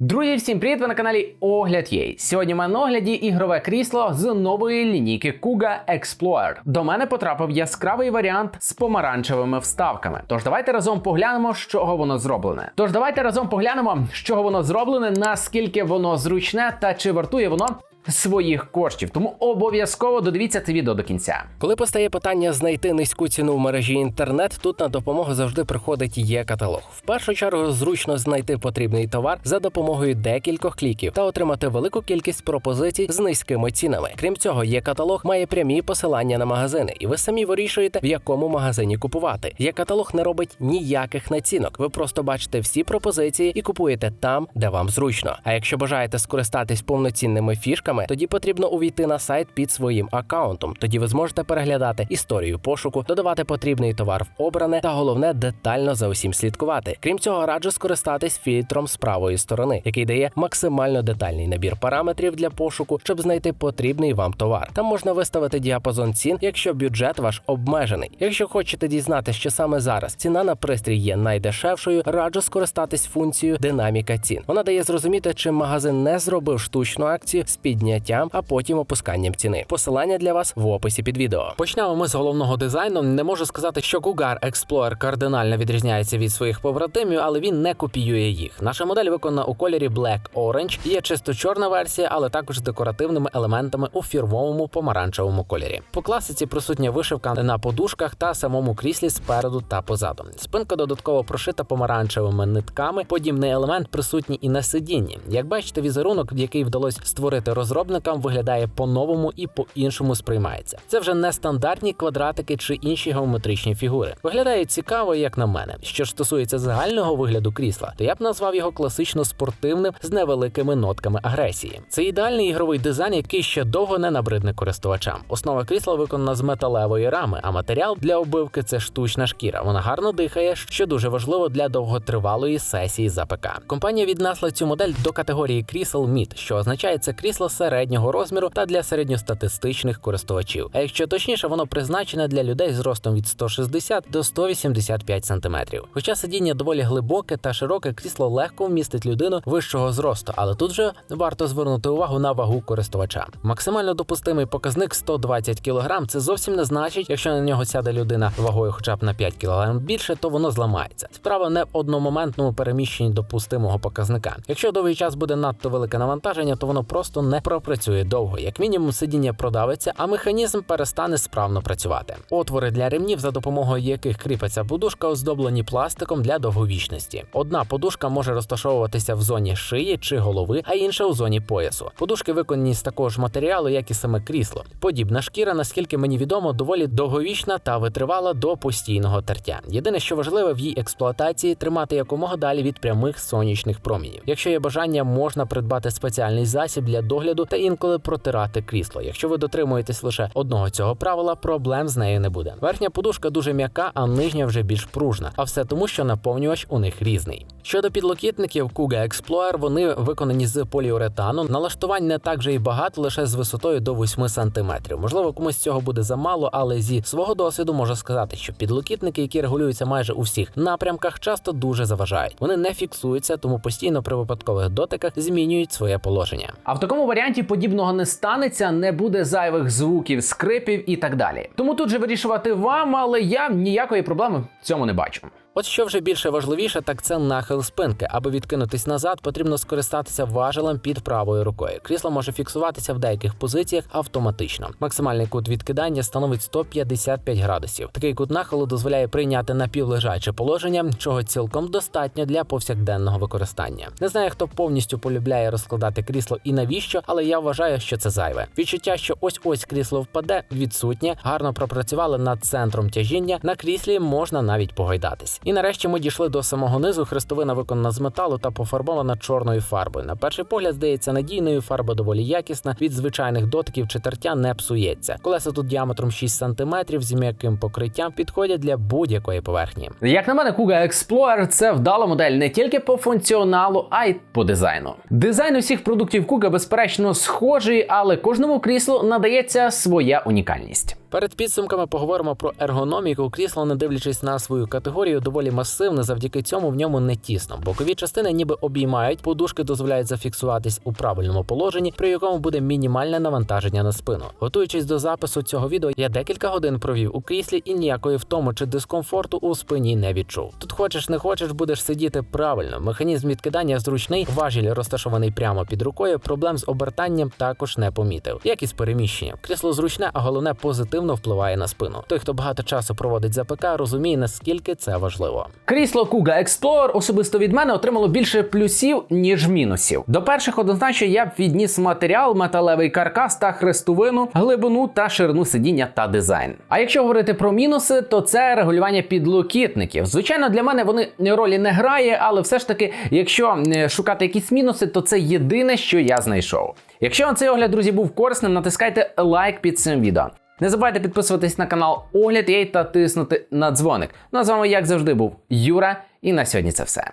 Друзі, всім привіт! Ви на каналі Огляд Єй. Сьогодні в мене огляді ігрове крісло з нової лінійки Kuga Explorer. До мене потрапив яскравий варіант з помаранчевими вставками. Тож давайте разом поглянемо, з чого воно зроблене. Тож давайте разом поглянемо, з чого воно зроблене, наскільки воно зручне та чи вартує воно своїх коштів. Тому обов'язково додивіться це відео до кінця. Коли постає питання знайти низьку ціну в мережі інтернет, тут на допомогу завжди приходить є каталог. В першу чергу зручно знайти потрібний товар за допомогою декількох кліків та отримати велику кількість пропозицій з низькими цінами. Крім цього, є каталог має прямі посилання на магазини, і ви самі вирішуєте, в якому магазині купувати. Є каталог не робить ніяких націнок. Ви просто бачите всі пропозиції і купуєте там, де вам зручно. А якщо бажаєте скористатись повноцінними фішками, тоді потрібно увійти на сайт під своїм аккаунтом. Тоді ви зможете переглядати історію пошуку, додавати потрібний товар в обране та головне детально за усім слідкувати. Крім цього, раджу скористатись фільтром з правої сторони, який дає максимально детальний набір параметрів для пошуку, щоб знайти потрібний вам товар. Там можна виставити діапазон цін, якщо бюджет ваш обмежений. Якщо хочете дізнатися, що саме зараз ціна на пристрій є найдешевшою, раджу скористатись функцією динаміка цін. Вона дає зрозуміти, чи магазин не зробив штучну акцію з підняттям, а потім опусканням ціни. Посилання для вас в описі під відео. Почнемо ми з головного дизайну. Не можу сказати, що Cougar Explorer кардинально відрізняється від своїх побратимів, але він не копіює їх. Наша модель виконана у кольорі Black Orange. Є чисто чорна версія, але також з декоративними елементами у фірмовому помаранчевому кольорі. По класиці присутня вишивка на подушках та самому кріслі спереду та позаду. Спинка додатково прошита помаранчевими нитками. Подібний елемент присутній і на сидінні. Як бачите, візерунок, який вдалося створити розробникам, виглядає по-новому і по-іншому сприймається. Це вже не стандартні квадратики чи інші геометричні фігури. Виглядає цікаво, як на мене. Що ж стосується загального вигляду крісла, то я б назвав його класично спортивним з невеликими нотками агресії. Це ідеальний ігровий дизайн, який ще довго не набридне користувачам. Основа крісла виконана з металевої рами, а матеріал для обивки це штучна шкіра. Вона гарно дихає, що дуже важливо для довготривалої сесії за ПК. Компанія віднесла цю модель до категорії крісел Mid, що означає це крісло середнього розміру та для середньостатистичних користувачів. А якщо точніше, воно призначене для людей з ростом від 160 до 185 см. Хоча сидіння доволі глибоке та широке, крісло легко вмістить людину вищого зросту, але тут же варто звернути увагу на вагу користувача. Максимально допустимий показник 120 кг. Це зовсім не значить, якщо на нього сяде людина вагою хоча б на 5 кг більше, то воно зламається. Справа не в одномоментному переміщенні допустимого показника. Якщо довгий час буде надто велике навантаження, то воно просто не пропрацює довго. Як мінімум, сидіння продавиться, а механізм перестане справно працювати. Отвори для ремнів, за допомогою яких кріпиться подушка, оздоблені пластиком для довговічності. Одна подушка може розташовуватися в зоні шиї чи голови, а інша у зоні поясу. Подушки виконані з такого ж матеріалу, як і саме крісло. Подібна шкіра, наскільки мені відомо, доволі довговічна та витривала до постійного тертя. Єдине, що важливе в її експлуатації, тримати якомога далі від прямих сонячних промінів. Якщо є бажання, можна придбати спеціальний засіб для догляду та інколи протирати крісло. Якщо ви дотримуєтесь лише одного цього правила, проблем з нею не буде. Верхня подушка дуже м'яка, а нижня вже більш пружна. А все тому, що наповнювач у них різний. Щодо підлокітників Kuga Explorer, вони виконані з поліуретану. Налаштувань не так же і багато, лише з висотою до 8 см. Можливо, комусь цього буде замало, але зі свого досвіду можу сказати, що підлокітники, які регулюються майже у всіх напрямках, часто дуже заважають. Вони не фіксуються, тому постійно при випадкових дотиках змінюють своє положення. А в такому варіанті подібного не станеться, не буде зайвих звуків, скрипів і так далі. Тому тут же вирішувати вам, але я ніякої проблеми в цьому не бачу. От що вже більше важливіше, так це нахил спинки. Аби відкинутись назад, потрібно скористатися важелем під правою рукою. Крісло може фіксуватися в деяких позиціях автоматично. Максимальний кут відкидання становить 155 градусів. Такий кут нахилу дозволяє прийняти напівлежаче положення, чого цілком достатньо для повсякденного використання. Не знаю, хто повністю полюбляє розкладати крісло і навіщо, але я вважаю, що це зайве. Відчуття, що ось ось крісло впаде, відсутнє. Гарно пропрацювали над центром тяжіння. На кріслі можна навіть погойдатись. І нарешті ми дійшли до самого низу. Хрестовина виконана з металу та пофарбована чорною фарбою. На перший погляд здається надійною, фарба доволі якісна. Від звичайних дотиків чи тертя не псується. Колеса тут діаметром 6 см з м'яким покриттям підходять для будь-якої поверхні. Як на мене, Kuga Explorer це вдала модель не тільки по функціоналу, а й по дизайну. Дизайн усіх продуктів Kuga, безперечно, схожий, але кожному кріслу надається своя унікальність. Перед підсумками поговоримо про ергономіку. Крісло, не дивлячись на свою категорію, доволі масивне. Завдяки цьому в ньому не тісно. Бокові частини ніби обіймають, подушки дозволяють зафіксуватись у правильному положенні, при якому буде мінімальне навантаження на спину. Готуючись до запису цього відео, я декілька годин провів у кріслі і ніякої втоми чи дискомфорту у спині не відчув. Тут хочеш не хочеш, будеш сидіти правильно. Механізм відкидання зручний, важіль розташований прямо під рукою. Проблем з обертанням також не помітив. Як і з переміщенням. Крісло зручне, а головне позитивно впливає на спину. Той, хто багато часу проводить за ПК, розуміє наскільки це важливо. Крісло Kuga Explorer особисто від мене отримало більше плюсів, ніж мінусів. До перших однозначно я б відніс матеріал, металевий каркас та хрестовину, глибину та ширину сидіння та дизайн. А якщо говорити про мінуси, то це регулювання підлокітників. Звичайно, для мене вони ролі не грає, але все ж таки, якщо е, шукати якісь мінуси, то це єдине, що я знайшов. Якщо вам цей огляд, друзі, був корисним, натискайте лайк під цим відео. Не забувайте підписуватись на канал Огляд Єй та тиснути на дзвоник. Ну а з вами, як завжди, був Юра, і на сьогодні це все.